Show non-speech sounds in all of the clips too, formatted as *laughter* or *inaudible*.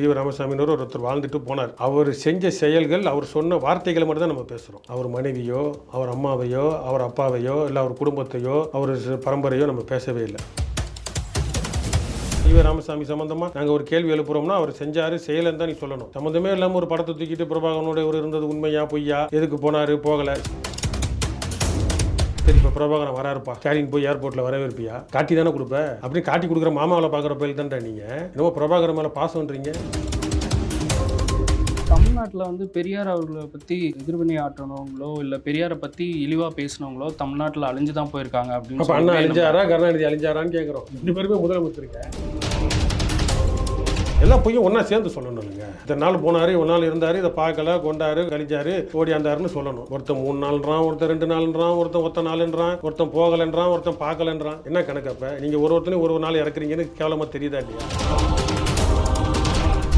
We ராமசாமின்னு ஒருத்தர் வாழ்ந்துட்டு போனார். அவர் செஞ்ச செயல்கள் அவர் சொன்ன வார்த்தைகளை மட்டும் தான் நம்ம பேசுகிறோம் அவர் மனைவியோ அவர் அம்மாவையோ அவர் அப்பாவையோ இல்லை அவர் குடும்பத்தையோ அவர் பரம்பரையோ நம்ம பேசவே இல்லை. ஈவ ராமசாமி சம்பந்தமா நாங்க ஒரு கேள்வி எழுப்புறோம்னா அவர் செஞ்சாரு செய்யலன்னு தான் நீ சொல்லணும். சம்மந்தமே இல்லாமல் ஒரு படத்தை தூக்கிட்டு பிரபாகரனோட ஒரு இருந்தது உண்மையா பொய்யா? எதுக்கு போனாரு போகலை? பிரபாகரன் வராருப்பா. ஸ்டாலின் போய் ஏர்போர்ட்டில் வரவேற்பியா? காட்டி தானே கொடுப்ப? அப்படி காட்டி கொடுக்குற மாமாவில் பார்க்குற பயில் தான்டா நீங்கள் என்னமோ பிரபாகரன் மேலே பாசம்ன்றீங்க தமிழ்நாட்டில் வந்து பெரியார் அவர்களை பற்றி எதிர்வினை ஆற்றினவங்களோ இல்லை பெரியாரை பற்றி இழிவாக பேசினவங்களோ தமிழ்நாட்டில் அழிஞ்சு தான் போயிருக்காங்க அப்படின்னு அப்போ அண்ணா அழிஞ்சாரா கருணாநிதி அழிஞ்சாரான்னு கேட்குறோம் ரெண்டு பேருமே முதலமைச்சருங்க. எல்லாம் பொய்யும் ஒன்றா சேர்ந்து சொல்லணும் இல்லைங்க. இத்தனை நாள் போனார் ஒரு நாள் இருந்தார் இதை பார்க்கல கொண்டாரு கழிச்சாரு ஓடியாந்தாருன்னு சொல்லணும். ஒருத்தன் மூணு நாள்ன்றான் ஒருத்தன் ரெண்டு நாள்ன்றான் ஒருத்தன் ஒத்த நாள்ன்றான் ஒருத்தன் போகலைன்றான் ஒருத்தன் பார்க்கலன்றான். என்ன கணக்கு அப்போ? நீங்கள் ஒரு ஒருத்தனையும் ஒரு ஒரு நாள் இறக்குறீங்கன்னு கேவலமாக தெரியுதா இல்லையா?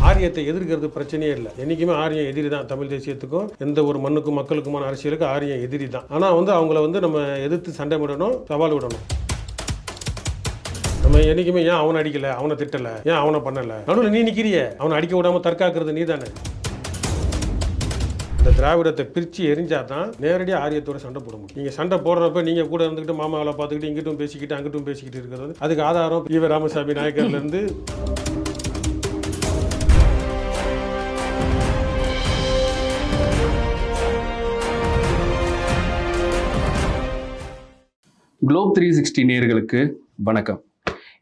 ஆரியத்தை எதிர்க்கிறது பிரச்சனையே இல்லை. என்றைக்குமே ஆரியம் எதிரி தான் தமிழ் தேசியத்துக்கும் எந்த ஒரு மண்ணுக்கும் மக்களுக்குமான அரசியலுக்கு ஆரியம் எதிரி தான். ஆனால் வந்து அவங்கள வந்து நம்ம எதிர்த்து சண்டை விடணும் சவால் விடணும். நம்ம என்னைக்குமே ஏன் அவனை அடிக்கல? அவனை திட்டல. ஏன் அவனை பண்ணல? நடுவில் நீ நிக்கிறிய. அவனை அடிக்க விடாம தற்காக்கிறது நீ தானே இந்த திராவிடத்தை பிரித்து எரிஞ்சா தான் நேரடியாக ஆரியத்தோட சண்டை போட முடியும். நீங்கள் சண்டை போடுறப்ப நீங்கள் கூட இருந்துக்கிட்டு மாமாவை பார்த்துக்கிட்டு இங்கிட்டும் பேசிக்கிட்டு அங்கிட்டும் பேசிக்கிட்டு இருக்கிறது அதுக்கு ஆதாரம் ஈவ ராமசாமி நாயக்கர்லேருந்து குளோப் த்ரீ சிக்ஸ்டி நேர்களுக்கு வணக்கம்.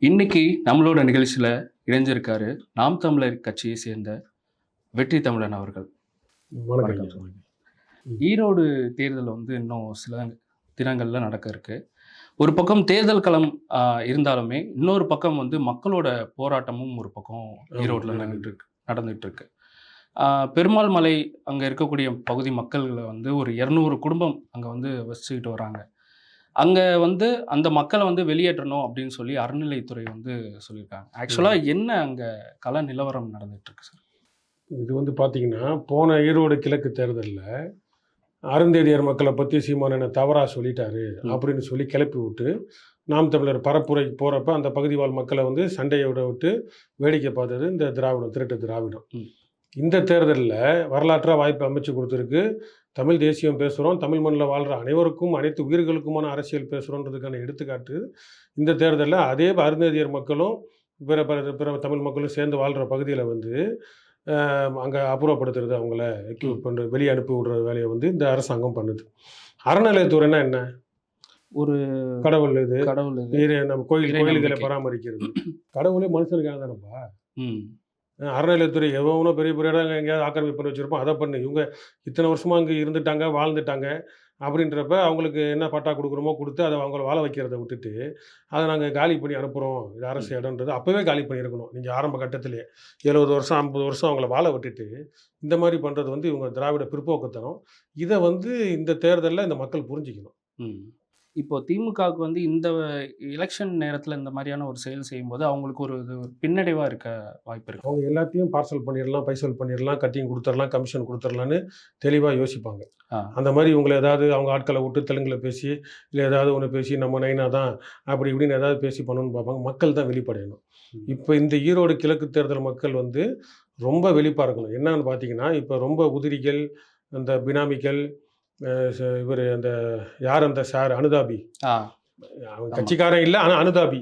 இன்னைக்கு நம்மளோட நிகழ்ச்சியில் இணைஞ்சிருக்காரு நாம் தமிழர் கட்சியை சேர்ந்த வெற்றி தமிழன் அவர்கள். வணக்கம். ஈரோடு தேர்தல் வந்து இன்னும் சில தினங்களில் நடக்க இருக்கு. ஒரு பக்கம் தேர்தல் களம் இருந்தாலுமே இன்னொரு பக்கம் வந்து மக்களோட போராட்டமும் ஒரு பக்கம் ஈரோட்டில் நடந்துட்டு இருக்கு நடந்துட்டு இருக்கு. பெருமாள் மலை அங்கே இருக்கக்கூடிய பகுதி மக்கள்களை வந்து ஒரு இரநூறு குடும்பம் அங்கே வந்து வசிச்சுக்கிட்டு வராங்க. அங்கே வந்து அந்த மக்களை வந்து வெளியேற்றணும் அப்படின்னு சொல்லி அறநிலைத்துறை வந்து சொல்லியிருக்காங்க ஆக்சுவலாக என்ன அங்கே கள நிலவரம் நடந்துட்டு இருக்கு சார் இது வந்து பார்த்தீங்கன்னா போன ஈரோடு கிழக்கு தேர்தலில் அருந்தேதியர் மக்களை பற்றி சீமான் என்ன தவறாக சொல்லிட்டாரு. அப்படின்னு சொல்லி கிளப்பி விட்டு நாம் தமிழர் பரப்புரை போகிறப்ப அந்த பகுதி வாழ் மக்களை வந்து சண்டையை விட விட்டு வேடிக்கை பார்த்தது இந்த திராவிடம் திருட்டு திராவிடம். இந்த தேர்தலில் வரலாற்றாக வாய்ப்பு அமைச்சு கொடுத்துருக்கு தமிழ் தேசியம் பேசுகிறோம் தமிழ் மண்ணில் வாழ்கிற அனைவருக்கும் அனைத்து உயிர்களுக்குமான அரசியல் பேசுகிறோன்றதுக்கான எடுத்துக்காட்டு. இந்த தேர்தலில் அதே அருந்ததியர் மக்களும் பிற பிற பிற தமிழ் மக்களும் சேர்ந்து வாழ்கிற பகுதியில் வந்து அங்கே அப்புறப்படுத்துறது அவங்கள எக்யூப் பண்ணுற வெளியே அனுப்பி விடுற வேலையை வந்து இந்த அரசாங்கம் பண்ணுது. அறநிலையத்துறைனா என்ன ஒரு கடவுள் இது. கடவுள் நம்ம கோயில் கோயில்களை. பராமரிக்கிறது. கடவுளே மனுஷனுக்காக தானப்பா? அறநிலையத்துறை எவனோ பெரிய பெரிய இடம் எங்கேயாவது ஆக்கிரமிப்பு பண்ணி வச்சிருப்போம் அதை பண்ணு. இவங்க இத்தனை வருஷமா அங்கே இருந்துட்டாங்க வாழ்ந்துட்டாங்க அப்படின்றப்ப அவங்களுக்கு என்ன பட்டா கொடுக்குறோமோ கொடுத்து அதை அவங்கள வாழ வைக்கிறத விட்டுட்டு அதை நாங்கள் காலி பண்ணி அனுப்புகிறோம் இது அரசு இடம்ன்றது. அப்போவே காலி பண்ணியிருக்கணும். நீங்கள் ஆரம்ப கட்டத்திலே எழுபது வருஷம் ஐம்பது வருஷம் அவங்கள வாழ விட்டுட்டு இந்த மாதிரி பண்ணுறது வந்து இவங்க திராவிட பிற்போக்குத்தனம். இதை வந்து இந்த தேர்தலில் இந்த மக்கள் புரிஞ்சுக்கணும். இப்போ திமுகவுக்கு வந்து இந்த எலெக்ஷன் நேரத்தில் இந்த மாதிரியான ஒரு செயல் செய்யும்போது அவங்களுக்கு ஒரு இது பின்னடைவாக இருக்க வாய்ப்பு இருக்கு. அவங்க எல்லாத்தையும் பார்சல் பண்ணிடலாம் பைசல் பண்ணிடலாம் கட்டிங் கொடுத்துடலாம் கமிஷன் கொடுத்துடலான்னு தெளிவாக யோசிப்பாங்க. அந்த மாதிரி இவங்களை ஏதாவது அவங்க ஆட்களை விட்டு தெலுங்கில் பேசி இல்லை ஏதாவது ஒன்று பேசி நம்ம நைனா தான் அப்படி இப்படின்னு ஏதாவது பேசி பண்ணணும்னு பார்ப்பாங்க. மக்கள் தான் வெளிப்படையணும். இப்போ இந்த ஈரோடு கிழக்கு தேர்தல் மக்கள் வந்து ரொம்ப வெளிப்பாக இருக்கணும் என்னன்னு பார்த்தீங்கன்னா இப்போ ரொம்ப உதிரிகள் அந்த பினாமிகள் இவர் அந்த யார் அந்த சார்? அனுதாபி. அவன் ஆமா. கட்சிக்காரன் இல்லை. ஆனால் அனுதாபி.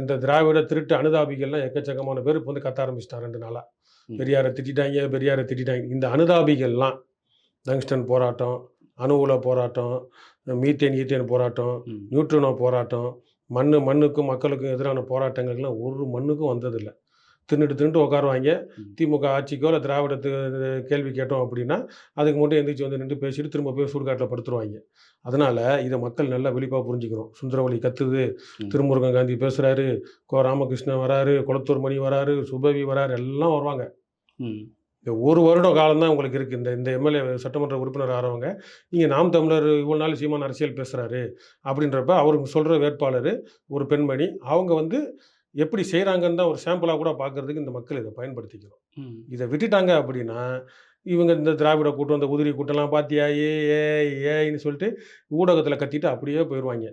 இந்த திராவிட திருட்டு அனுதாபிகள்லாம் எக்கச்சக்கமான பேர் இப்போ வந்து கத்த ஆரம்பிச்சிட்டாங்க ரெண்டு நாளாக. பெரியாரை திட்டிட்டாங்க பெரியாரை திட்டிட்டாங்க. இந்த அனுதாபிகள்லாம் டங்ஸ்டன் போராட்டம் அணு உல போராட்டம் மீத்தேன் ஈத்தேன் போராட்டம். நியூட்ரினோ போராட்டம் மண்ணு மண்ணுக்கும் மக்களுக்கும் எதிரான போராட்டங்கள்லாம் ஒரு மண்ணுக்கும் வந்ததில்லை. தின்னுட்டு தின்னுட்டு உட்காருவாங்க. திமுக ஆட்சிக்கோ இல்லை திராவிடத்து கேள்வி கேட்டோம் அப்படின்னா அதுக்கு மட்டும் எந்திரிச்சு வந்து நின்று பேசிட்டு திரும்ப போய் சுடுகாட்டில் படுத்துருவாங்க. அதனால இதை மக்கள் நல்லா வெளிப்பாக புரிஞ்சுக்கணும். சுந்தரவழி கத்துது. திருமுருகன் காந்தி பேசுறாரு கோ ராமகிருஷ்ணன் வராரு குளத்தூர் மணி வராரு சுபவி வராரு எல்லாம் வருவாங்க. இந்த ஒரு வருடம் காலம்தான் உங்களுக்கு இருக்குது இந்த இந்த எம்எல்ஏ சட்டமன்ற உறுப்பினர் ஆகிறவங்க நீங்கள் நாம் தமிழர் இவ்வளோ நாள் சீமான் அரசியல் பேசுகிறாரு அப்படின்றப்ப அவருக்கு சொல்கிற வேட்பாளர் ஒரு பெண்மணி. அவங்க வந்து எப்படி செய்கிறாங்கன்னு தான் ஒரு சாம்பிளாக கூட பார்க்கறதுக்கு இந்த மக்கள் இதை பயன்படுத்திக்கணும் ம். இதை விட்டுட்டாங்க அப்படின்னா இவங்க இந்த திராவிட கூட்டம் இந்த உதிரி கூட்டம்லாம் பார்த்தியா ஏ ஏ ஏன்னு சொல்லிட்டு ஊடகத்தில் கத்திட்டு அப்படியே போயிடுவாங்க.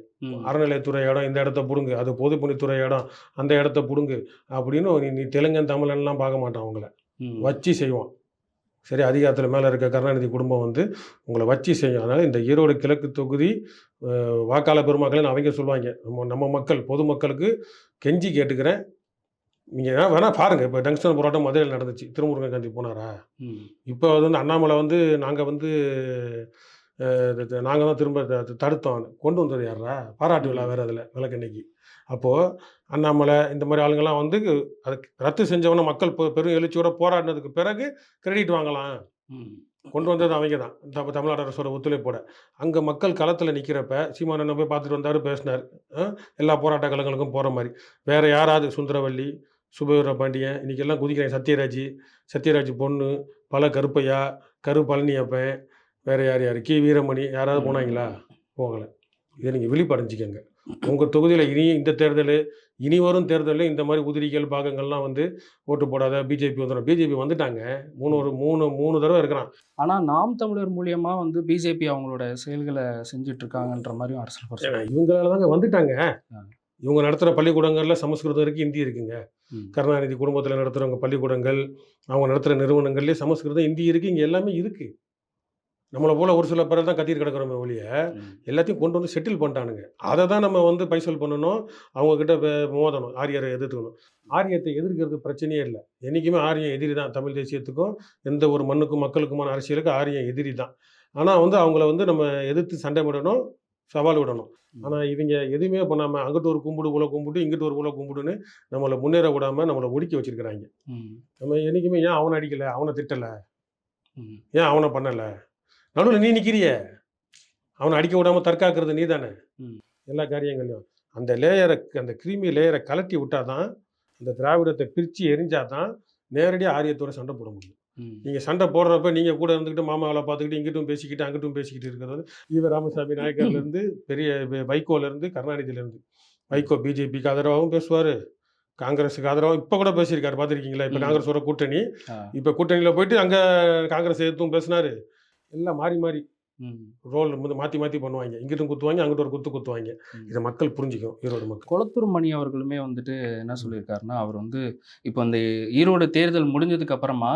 அறநிலையத்துறை இடம் இந்த இடத்த பிடுங்கு அது பொதுப்பணித்துறை இடம் அந்த இடத்த பிடுங்கு அப்படின்னு நீ- தெலுங்கன் தமிழன்லாம் பார்க்க மாட்டான் அவங்கள. வச்சு செய்வோம் சரி அதிகாரத்தில் மேலே இருக்க கருணாநிதி குடும்பம் வந்து உங்களை வச்சு செய்யும். அதனால் இந்த ஈரோடு கிழக்கு தொகுதி வாக்காளர் பெருமக்கள்னு அவங்க சொல்லுவாங்க. நம்ம நம்ம மக்கள் பொதுமக்களுக்கு கெஞ்சி கேட்டுக்கிறேன். நீங்கள் வேணால் பாருங்கள் இப்போ டங்ஸ்டன் போராட்டம் மதுரையில் நடந்துச்சு. திருமுருகன் காந்தி போனாரா. இப்போ அது வந்து அண்ணாமலை வந்து நாங்கள் வந்து நாங்கள் தான் திரும்ப தடுத்தோம். கொண்டு வந்தது யாரா பாராட்டு விழா வேறு அதில் விளக்கண்ணைக்கு. அப்போது அண்ணாமலை இந்த மாதிரி ஆளுங்கெல்லாம் வந்து அதுக்கு ரத்து செஞ்சவன மக்கள் பெரும் எழுச்சியோட போராடினதுக்கு பிறகு கிரெடிட் வாங்கலாம். கொண்டு வந்தது அவங்க தான். த- தமிழ்நாடு அரசோட ஒத்துழைப்போட. அங்கே மக்கள் களத்தில் நிற்கிறப்ப சீமானண்ணன் போய் பார்த்துட்டு வந்தார் பேசினார். எல்லா போராட்ட களங்களுக்கும் போகிற மாதிரி. வேறு யாராவது சுந்தரவல்லி சுபவீர பாண்டியன் எல்லாம் குதிக்கிறேன் சத்யராஜ் சத்யராஜ் பொண்ணு பல கருப்பையா கரு பழனியப்பன் வேறு யார் யார்? கி. வீரமணி யாராவது போனாங்களா? போகலை. இதை நீங்கள் விழிப்படைஞ்சிக்கங்க. உங்கள் தொகுதியில் இனி இந்த தேர்தல் இனி வரும் தேர்தலில் இந்த மாதிரி உதிரிகள் பாகங்கள்லாம் வந்து ஓட்டு போடாத பிஜேபி வந்துடும் பிஜேபி வந்துட்டாங்க மூணு ஒரு மூணு மூணு தடவை இருக்கிறான் ஆனா நாம் தமிழர் மூலியமா வந்து பிஜேபி அவங்களோட செயல்களை செஞ்சுட்டு இருக்காங்கன்ற மாதிரியும் சொல்றாங்க. இவங்களால தாங்க வந்துட்டாங்க. இவங்க நடத்துகிற பள்ளிக்கூடங்களில் சமஸ்கிருதம் இருக்குது ஹிந்தி இருக்குங்க. கருணாநிதி குடும்பத்தில் நடத்துகிறவங்க பள்ளிக்கூடங்கள் அவங்க நடத்துகிற நிறுவனங்கள்லேயே சமஸ்கிருதம் ஹிந்தி இருக்குது இங்கே எல்லாமே இருக்குது நம்மளை போல் ஒரு சில பேர் தான் கத்திட்டு கிடக்கிறோமே ஒழிய. எல்லாத்தையும் கொண்டு வந்து செட்டில் பண்ணிட்டானுங்க. அதை தான் நம்ம வந்து பைசல் பண்ணணும் அவங்கக்கிட்ட மோதணும் ஆரியரை எதிர்த்துக்கணும். ஆரியத்தை எதிர்க்கிறது பிரச்சனையே இல்லை. என்றைக்குமே ஆரியம் எதிரி தான் தமிழ் தேசியத்துக்கும் எந்த ஒரு மண்ணுக்கும் மக்களுக்குமான அரசியலுக்கு ஆரியம் எதிரி தான். ஆனால் வந்து அவங்கள வந்து நம்ம எதிர்த்து சண்டை விடணும் சவால் விடணும். ஆனால் இவங்க எதுவுமே பண்ணாமல் அங்கிட்டு ஒரு கும்பிடு உள்ள கும்பிட்டு இங்கிட்டு ஒரு உள்ள கும்பிடுன்னு நம்மளை முன்னேற விடாமல் நம்மளை ஒடுக்கி வச்சிருக்கிறாங்க. நம்ம என்றைக்குமே ஏன் அவனை அடிக்கலை? அவனை திட்டலை. ஏன் அவனை பண்ணலை? நடுவில் நீ நிற்கிறிய அவனை அடிக்க விடாமல் தற்காக்கிறது நீ தானே. எல்லா காரியங்களையும் அந்த லேயரை அந்த கிருமி லேயரை கலட்டி விட்டாதான் அந்த திராவிடத்தை பிரித்து எரிஞ்சாதான் நேரடியாக ஆரியத்தோட சண்டை போட முடியும். நீங்கள் சண்டை போடுறப்ப நீங்கள் கூட இருந்துக்கிட்டு மாமாவை பார்த்துக்கிட்டு இங்கிட்டும் பேசிக்கிட்டு அங்கிட்டும் பேசிக்கிட்டு இருக்கிறது ஈவ ராமசாமி நாயக்கர்லேருந்து பெரிய வைகோலேருந்து கருணாநிதியிலேருந்து வைகோ பிஜேபிக்கு ஆதரவாகவும் பேசுவார். காங்கிரஸுக்கு ஆதரவாகவும் இப்போ கூட பேசியிருக்காரு பார்த்துருக்கீங்களா? இப்போ. காங்கிரஸோட கூட்டணி. இப்போ கூட்டணியில் போயிட்டு அங்கே காங்கிரஸ் எதிர்த்தும் பேசினாரு. எல்லாம் மாறி மாறி ம். ரோல் வந்து மாற்றி மாற்றி பண்ணுவாங்க. இங்கிட்டும் குத்துவாங்க அங்கிட்டு ஒரு குத்து குத்துவாங்க. இதை மக்கள் புரிஞ்சுக்கும் ஈரோடு மக்கள். கொளத்தூர் மணி அவர்களுமே வந்துட்டு என்ன சொல்லியிருக்காருன்னா அவர் வந்து இப்போ இந்த ஈரோடு தேர்தல் முடிஞ்சதுக்கு அப்புறமா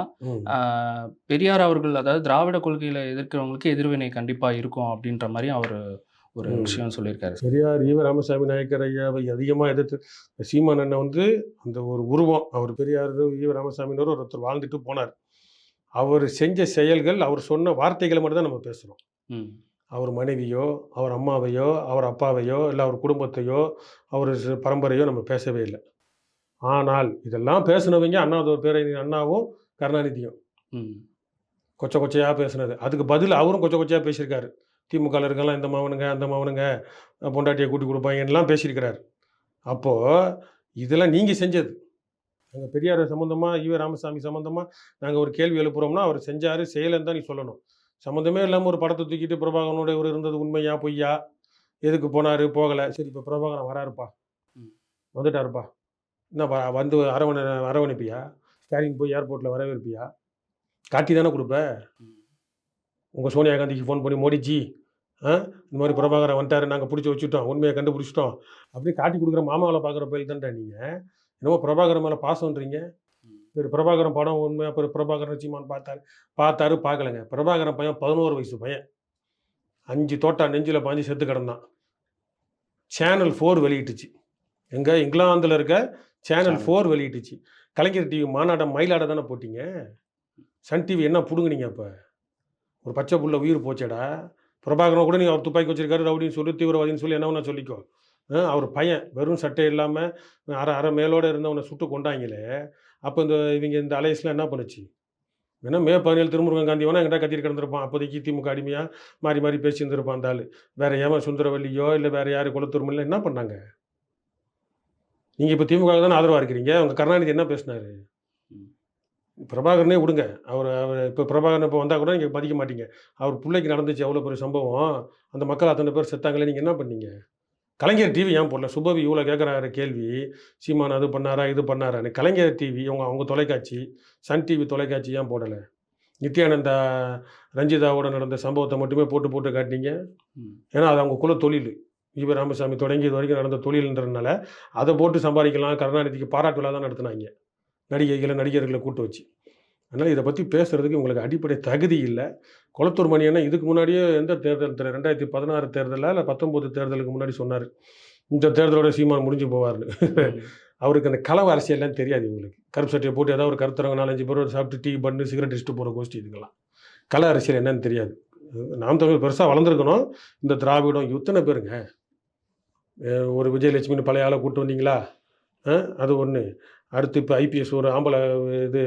பெரியார் அவர்கள் அதாவது திராவிட கொள்கையில எதிர்க்கிறவங்களுக்கு எதிர்வினை கண்டிப்பா இருக்கும் அப்படின்ற மாதிரி அவர் ஒரு. விஷயம் சொல்லியிருக்காரு. பெரியார் ஈவ ராமசாமி நாயக்கர் ஐயாவை அதிகமாக எதிர்த்து சீமான் அண்ணன் வந்து அந்த ஒரு உருவம். அவர் பெரியார் ஈவ ராமசாமின்னு ஒருத்தர் வாழ்ந்துட்டு போனார். அவர் செஞ்ச செயல்கள் அவர் சொன்ன வார்த்தைகளை மட்டும் தான் நம்ம பேசுகிறோம் ம். அவர் மனைவியோ அவர் அம்மாவையோ அவர் அப்பாவையோ இல்லை அவர் குடும்பத்தையோ அவர் பரம்பரையோ நம்ம பேசவே இல்லை. ஆனால் இதெல்லாம் பேசினவங்க அண்ணாவது பேரை அண்ணாவும் கருணாநிதியும். ம். கொச்சை கொச்சையாக பேசுனது. அதுக்கு பதில் அவரும் கொச்சை கொச்சையாக பேசியிருக்காரு. திமுகவில் இருக்கலாம் இந்த மாவனுங்க அந்த மாவனுங்க பொண்டாட்டியை கூட்டி கொடுப்பாங்கலாம் பேசியிருக்கிறார். அப்போது இதெல்லாம் நீங்கள் செஞ்சது. நாங்கள் பெரியார் சம்மந்தமாக ஈவ ராமசாமி சம்மந்தமாக நாங்கள் ஒரு கேள்வி எழுப்புறோம்னா அவர் செஞ்சார் செய்யலைன்னு தான் நீ சொல்லணும். சம்மந்தமே இல்லாமல் ஒரு படத்தை தூக்கிட்டு பிரபாகரனோட இவர் இருந்தது உண்மையா பொய்யா? எதுக்கு போனார் போகலை? சரி இப்போ பிரபாகரன் வராருப்பா. வந்துட்டாருப்பா. என்ன வ- வந்து அரவணை அரவணைப்பியா? ஸ்டாலின் போய் ஏர்போர்ட்டில் வரவேற்பியா? காட்டி தானே கொடுப்ப. உங்கள் சோனியா காந்திக்கு ஃபோன் பண்ணி மோடிஜி ஆ? இந்த மாதிரி பிரபாகரன் வந்துட்டாரு நாங்கள் பிடிச்சி வச்சுட்டோம் உண்மையை கண்டுபிடிச்சிட்டோம். அப்படி காட்டி கொடுக்குற மாமாவில் பார்க்குற பயில் தான்டா நீங்கள் என்னமோ பிரபாகரன் மேலே பாசம்ன்றீங்க. சரி பிரபாகரன் படம் உண்மையாக அப்புறம் பிரபாகரன் சீமான் பார்த்தாரு. பார்த்தாரு பார்க்கலங்க. பிரபாகரன் பையன் பதினோரு வயசு பையன். அஞ்சு தோட்டா நெஞ்சில் பாஞ்சு செத்து கிடந்தான். சேனல் ஃபோர் வெளியிட்டுச்சு. எங்கே? இங்கிலாந்தில் இருக்க சேனல். ஃபோர் வெளியிட்டுச்சு. கலைஞர் டிவி மாநாட்டம் மயிலாட தானே போட்டீங்க? சன் டிவி என்ன பிடுங்குனீங்க அப்போ? ஒரு பச்சை புள்ள உயிர் போச்சேடா. பிரபாகரன் கூட நீங்கள் அவர் துப்பாக்கி வச்சிருக்காரு ரவுடின்னு சொல்லி தீவிரவாதின்னு சொல்லி என்ன வேணா சொல்லிக்கோ. அவர் பையன். வெறும் சட்டை இல்லாமல் அரை அரை மேலோடு இருந்தவனை சுட்டு கொண்டாங்களே அப்போ இந்த இவங்க இந்த அலையன்ஸ்லாம் என்ன பண்ணுச்சு? ஏன்னா மே பதினேழு திருமுருகன் காந்தி வேணா எங்கிட்ட கத்திட்டு கிடந்திருப்பான். அப்போதைக்கு திமுக அடிமையாக மாறி மாறி பேசி இருந்திருப்பான் அந்த ஆள். வேற ஏமா சுந்தரவல்லியோ இல்லை வேற யார் குலத்துருமில்ல என்ன பண்ணாங்க? நீங்கள் இப்போ திமுக தானே ஆதரவாக இருக்கிறீங்க. உங்கள் கருணாநிதி என்ன பேசினார்? பிரபாகரனே விடுங்க. அவர் அவர் இப்போ பிரபாகரன் இப்போ வந்தால் கூட நீங்கள் மதிக்க மாட்டீங்க. அவர் பிள்ளைக்கு நடந்துச்சு அவ்வளோ பெரிய சம்பவம். அந்த மக்கள் அத்தனை பேர் செத்தாங்களே நீங்கள் என்ன பண்ணீங்க? கலைஞர் டிவி ஏன் போடல? சுபவி இவ்வளோ கேட்குறாரு கேள்வி. சீமான் அது பண்ணாரா இது பண்ணாரான்னு கலைஞர் டிவி அவங்க அவங்க தொலைக்காட்சி சன் டிவி தொலைக்காட்சி ஏன் போடலை? நித்யானந்தா ரஞ்சிதாவோட நடந்த சம்பவத்தை மட்டுமே போட்டு போட்டு காட்டினீங்க. ஏன்னா அது அவங்க குல தொழில். ஈவ ராமசாமி தொடங்கியது வரைக்கும் நடந்த தொழில்ன்றதுனால அதை போட்டு சம்பாதிக்கலாம் கருணாநிதிக்கு பாராட்டு விழா தான் நடத்துனாங்க. நடிகைகளை நடிகர்களை கூட்டு வச்சு. அதனால் இதை பற்றி பேசுகிறதுக்கு உங்களுக்கு அடிப்படை தகுதி இல்லை. குளத்தூர் மணி அண்ணன் இதுக்கு முன்னாடியே எந்த தேர்தல் ரெண்டாயிரத்தி பதினாறு தேர்தலில் இல்லை பத்தொம்போது தேர்தலுக்கு முன்னாடி சொன்னார். இந்த தேர்தலோட சீமான் முடிஞ்சு போவார்னு அவருக்கு அந்த கலவ அரசியல்லாம் தெரியாது இவங்களுக்கு. கருப்பு சட்டையை போட்டு ஏதாவது ஒரு கருத்தரங்க நாலஞ்சு பேர் சாப்பிட்டு டீ பண்ணு சிகரெட் அடிச்சுட்டு போகிற கோஷ்டி இதுக்கெல்லாம். கல அரசியல் என்னன்னு தெரியாது. நாம் தமிழ் பெருசாக வளர்ந்துருக்கணும். இந்த திராவிடம் இத்தனை பேருங்க. ஒரு விஜயலட்சுமின்னு பழைய ஆளை கூட்டு வந்தீங்களா? அது ஒன்று அடுத்து இப்போ ஐபிஎஸ் ஒரு ஆம்பளை இது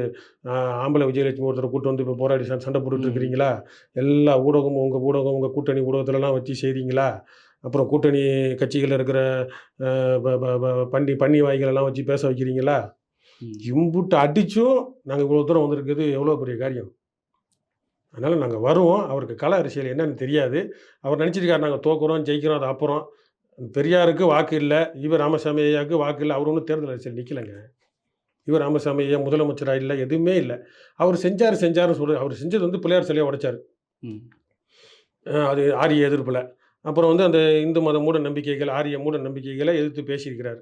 ஆம்பளை விஜயலட்சுமி ஒருத்தரை கூட்டு வந்து இப்போ போராடி சண்டை சண்டை போட்டுட்டு இருக்கிறீங்களா? எல்லா ஊடகமும் உங்கள் ஊடகம் உங்கள் கூட்டணி ஊடகத்துலலாம் வச்சு செய்கிறீங்களா அப்புறம் கூட்டணி கட்சிகளில் இருக்கிற அஹ், ப- ப- ப- பன்னி பன்னி வாய்களெல்லாம் வச்சு பேச வைக்கிறீங்களா. இம்புட்டு அடிச்சும் நாங்கள் இவ்வளோ தூரம் வந்திருக்கிறது எவ்வளோ பெரிய காரியம்? அதனால் நாங்கள் வருவோம். அவருக்கு கல அரசியல் என்னன்னு தெரியாது. அவர் நினச்சிருக்காரு நாங்கள் தோக்குறோம் ஜெயிக்கிறோம் அது அப்புறம் பெரியாருக்கு வாக்கு இல்லை இவர் ராமசாமி ஐயாவுக்கு வாக்கு இல்லை. அவர் ஒன்றும் தேர்தல் அரசியல் நிற்கலைங்க இவர் ராமசாமி ஐயா முதலமைச்சராக இல்லை எதுவுமே இல்லை. அவர் செஞ்சார் செஞ்சாருன்னு சொல்லு அவர் செஞ்சது வந்து பிள்ளையார் சிலையை உடைச்சார். அது ஆரிய எதிர்ப்பில். அப்புறம் வந்து அந்த இந்து மத மூட நம்பிக்கைகள் ஆரிய மூட நம்பிக்கைகளை எதிர்த்து பேசியிருக்கிறார்.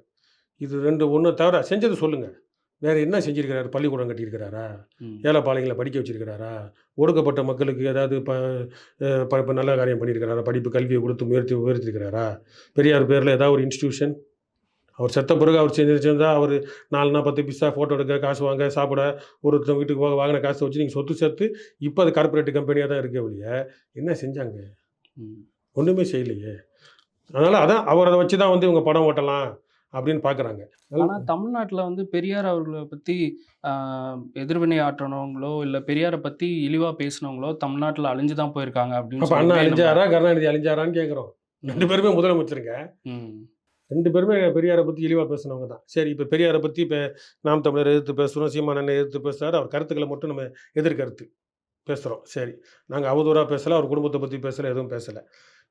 இது ரெண்டு ஒன்று தவிர செஞ்சது சொல்லுங்கள் வேறு என்ன செஞ்சிருக்கிறாரு? பள்ளிக்கூடம் கட்டியிருக்கிறாரா. ஏழைப்பாளையங்களை படிக்க வச்சிருக்கிறாரா? ஒடுக்கப்பட்ட மக்களுக்கு ஏதாவது ப இப்ப நல்ல காரியம் பண்ணியிருக்கிறாரா? படிப்பு கல்வியை கொடுத்து முயற்சி உயர்த்திருக்கிறாரா? பெரியார் பேரில் ஏதாவது ஒரு இன்ஸ்டியூஷன் அவர் செத்த பிறகு அவர் செஞ்சு செஞ்சா அவர் நாலுனா பத்து பிஸ்ஸா ஃபோட்டோ எடுக்க காசு வாங்க சாப்பிட ஒருத்தர் வீட்டுக்கு போக வாங்கின காசை வச்சு நீங்கள் சொத்து சேர்த்து இப்போ அது கார்ப்பரேட் கம்பெனியாக தான் இருக்கே ஒழிய என்ன செஞ்சாங்க. ஒன்றுமே செய்யலையே. அதனால் அதான் அவர் அதை வச்சு தான் வந்து இவங்க படம் ஓட்டலாம் அப்படின்னு பார்க்குறாங்க ஆனா தமிழ்நாட்டுல வந்து பெரியார் அவர்களை பத்தி ஆஹ், எதிர்வினை ஆற்றினவங்களோ இல்ல பெரியாரை பத்தி இழிவா பேசினவங்களோ தமிழ்நாட்டுல அழிஞ்சு தான் போயிருக்காங்க அப்படின்னு அப்போ அண்ணா அழிஞ்சாரா கருணாநிதி அழிஞ்சாரான்னு கேட்குறோம் ரெண்டு பேருமே முதலமைச்சருங்க. ரெண்டு பேருமே பெரியாரை பற்றி இழிவாக பேசுனவங்க தான். சரி இப்போ பெரியாரை பற்றி இப்போ நாம் தமிழர் எதிர்த்து பேசுகிறோம் சீமானண்ணை எதிர்த்து பேசுகிறாரு அவர் கருத்துக்களை மட்டும் நம்ம எதிர்கருத்து பேசுகிறோம் சரி நாங்கள் அவதூறாக பேசலை அவர் குடும்பத்தை பற்றி பேசலை எதுவும் பேசலை.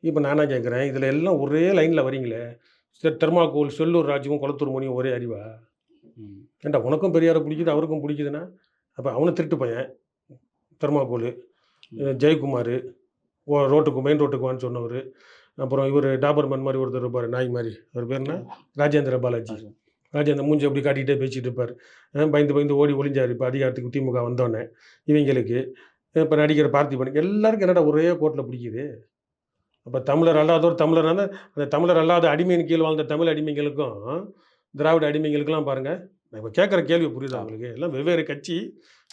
இப்போ நானா கேட்குறேன் இதில் எல்லாம் ஒரே லைனில் வரீங்களே. சரி தெர்மாக்கோல் செல்லூர் ராஜுவும் குளத்தூர் மணியும் ஒரே அறிவா? ம். ஏன்டா உனக்கும் பெரியாரை பிடிக்குது அவருக்கும் பிடிக்குதுன்னா? அப்போ அவனை திருட்டு பையன் தெர்மாக்கோல் ஜெயக்குமார் ஓ ரோட்டுக்கு மெயின் ரோட்டுக்கு வான்னு சொன்னவர். அப்புறம் இவர் டாபர்மேன் மாதிரி ஒருத்தர் இருப்பார் நாய் மாதிரி. அவர் பேர் என்ன? ராஜேந்திர பாலாஜி. ராஜேந்திர. மூஞ்சி அப்படி காட்டிகிட்டே பேசிட்டு இருப்பார். பயந்து பயந்து ஓடி ஒளிஞ்சார் இப்போ அதிகாரத்துக்கு திமுக வந்தோடனே இவங்களுக்கு இப்போ நடிக்கிற பார்த்திபன் எல்லாருக்கும் என்னடா ஒரே கோட்டில் பிடிக்குது? அப்போ தமிழர் அல்லாதவர் தமிழர் அந்த தமிழர் அல்லாத அடிமையின் கீழ் வாழ்ந்த தமிழ் அடிமைகளுக்கும் திராவிட அடிமைகளுக்கெல்லாம் பாருங்கள் நான் இப்போ கேட்குற கேள்வி புரியுதா உங்களுக்கு? எல்லாம் வெவ்வேறு கட்சி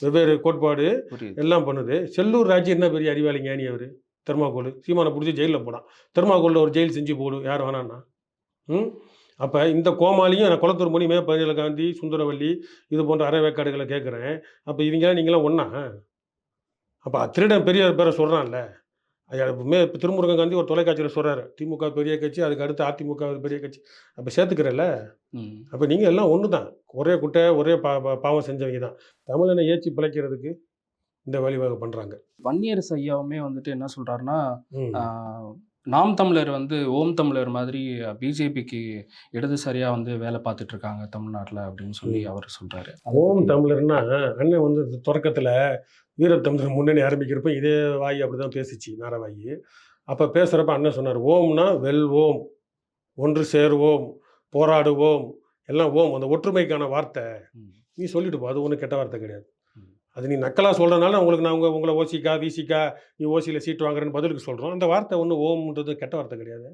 வெவ்வேறு கோட்பாடு எல்லாம் பண்ணுது. செல்லூர் ராஜு என்ன பெரிய அறிவாளி ஞானி அவர்? தெர்மாக்கோல் சீமானை பிடிச்சி ஜெயிலில் போனான். தெர்மாக்கோலில் ஒரு ஜெயில் செஞ்சு போடு யார் வேணான்னா. ம்? அப்போ இந்த கோமாளியும் நான் குளத்தூர் மணி மே பதினேழு காந்தி சுந்தரவல்லி இது போன்ற அறவேக்காடுகளை கேட்குறேன். அப்போ இவங்களாம் நீங்களாம் ஒன்றா அப்போ திருடன் பெரிய பேரை சொல்கிறான்ல மே திருமுருகன் காந்தி ஒரு தொலைக்காட்சியில் சொல்கிறாரு திமுக பெரிய கட்சி அதுக்கு அடுத்து அதிமுக ஒரு பெரிய கட்சி. அப்போ சேர்த்துக்கிறல்ல. அப்போ நீங்கள் எல்லாம் ஒன்று தான் ஒரே குட்டை ஒரே பா பா- பாவம் செஞ்சவங்க தான். தமிழனை ஏற்றி பிழைக்கிறதுக்கு இந்த வழிவகை பண்ணுறாங்க வன்னியரசு ஐயாவுமே வந்துட்டு என்ன ஆஹ், நாம் தமிழர் வந்து ஓம் தமிழர் மாதிரி பிஜேபிக்கு இடதுசாரியா வந்து வேலை பார்த்துட்டு இருக்காங்க தமிழ்நாட்டுல அப்படின்னு சொல்லி. அவர் சொல்றாரு ஓம் தமிழர்னா அண்ணன் வந்து தொடக்கத்தில் வீரத்தமிழர் முன்னணி ஆரம்பிக்கிறப்ப இதே வாய் அப்படி தான் பேசிச்சு நாரவாயி அப்போ பேசுகிறப்ப அண்ணன் சொன்னார் ஓம்னா வெல்வோம் ஒன்று சேருவோம் போராடுவோம் எல்லாம் ஓம் அந்த ஒற்றுமைக்கான வார்த்தை. நீ சொல்லிட்டு போ அது ஒன்றும் கெட்ட வார்த்தை கிடையாது. அது நீ நக்கலாக சொல்கிறனால உங்களுக்கு நான் உங்க உங்களை ஓசிக்கா வீசிக்கா நீ ஓசியில் சீட்டு வாங்குறேன்னு பதிலுக்கு சொல்கிறோம் அந்த வார்த்தை ஒன்று ஓம்ன்றது கெட்ட வார்த்தை கிடையாது.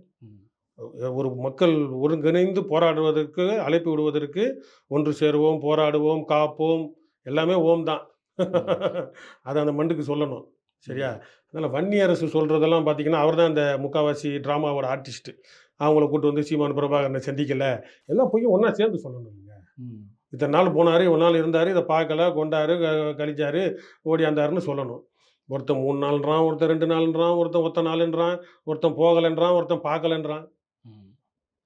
ஒரு மக்கள் ஒருங்கிணைந்து போராடுவதற்கு அழைப்பு விடுவதற்கு ஒன்று சேருவோம் போராடுவோம் காப்போம். எல்லாமே ஓம் தான். *laughs* அதை அந்த மண்டுக்கு சொல்லணும். சரியா? அதனால் வன்னி அரசு சொல்கிறதெல்லாம் பார்த்தீங்கன்னா அவர் தான் இந்த முக்காவாசி ட்ராமாவோட ஆர்டிஸ்ட்டு. அவங்கள கூட்டு வந்து சீமான் பிரபாகரனை சந்திக்கல. எல்லாம் போய் ஒன்றா சேர்ந்து சொல்லணுங்க ம். இத்தனை நாள் போனார் ஒரு நாள் இருந்தார் இதை பார்க்கல கொண்டாரு க- கழிச்சாரு ஓடியாந்தாருன்னு சொல்லணும். ஒருத்தன் மூணு நாள்ன்றான் ஒருத்தன் ரெண்டு நாள்ன்றான் ஒருத்தன் ஒத்த நாளுன்றான் ஒருத்தன் போகலைன்றான் ஒருத்தன் பார்க்கலன்றான்.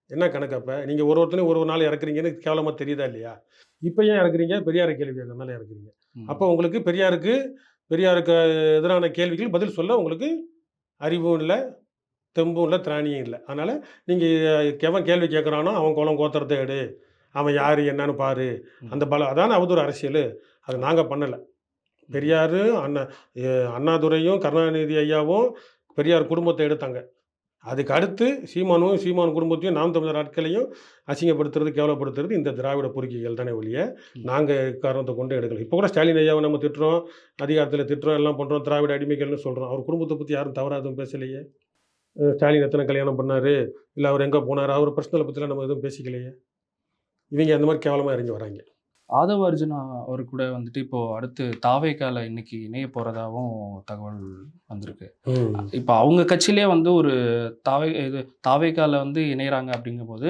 என்ன கணக்கு அப்போ? நீங்கள் ஒரு ஒருத்தனையும் ஒரு ஒரு நாள் இறக்குறீங்கன்னு கேவலமாக தெரியுதா இல்லையா? இப்போ ஏன் இறக்குறீங்க? பெரியாரை கேள்வி கேட்கறதுனால இறக்குறீங்க. அப்போ உங்களுக்கு பெரியாருக்கு பெரியாருக்கு எதிரான கேள்விகள் பதில் சொல்ல உங்களுக்கு அறிவும் இல்லை தெம்பும் இல்லை திராணியும் இல்லை. அதனால் நீங்கள் எவன் கேள்வி கேட்குறானோ அவன் குளம் கோத்திரத்தை எடு. அவன் யார் என்னன்னு பாரு. அந்த பல அதான அவதூறு அரசியல்? அது நாங்கள் பண்ணலை. பெரியார் அண்ணா அண்ணாதுரையும் கருணாநிதி ஐயாவும் பெரியார் குடும்பத்தை எடுத்தாங்க. அதுக்கு அடுத்து சீமானும் சீமான் குடும்பத்தையும் நாம் தமிழர் ஆட்களையும் அசிங்கப்படுத்துறது கேவலப்படுத்துறது இந்த திராவிட பொறுக்கிகள் தானே ஒழிய நாங்கள் காரணத்தை கொண்டு எடுக்கல. இப்போ கூட ஸ்டாலின் ஐயாவை நம்ம திட்டுறோம் அதிகாரத்தில் திட்டுறோம் எல்லாம் பண்ணுறோம் திராவிட அடிமைகள்னு சொல்கிறோம் அவர் குடும்பத்தை பற்றி யாரும் தவறாக எதுவும் பேசலையே? ஸ்டாலின் எத்தனை கல்யாணம் பண்ணார்? இல்லை அவர் எங்கே போனார்? அவர் பர்சனலை பற்றிலாம் நம்ம எதுவும் பேசிக்கலையே? இவங்க அந்த மாதிரி கேவலமாக இறங்கி வராங்க. ஆதவ அர்ஜுனா அவர் கூட வந்துட்டு இப்போ அடுத்து தாவேக்கால இன்னைக்கு இணைய போறதாவும் தகவல் வந்திருக்கு. இப்போ அவங்க கட்சியிலே வந்து ஒரு தாவே இது தாவேக்கால வந்து இணையறாங்க அப்படிங்கும்போது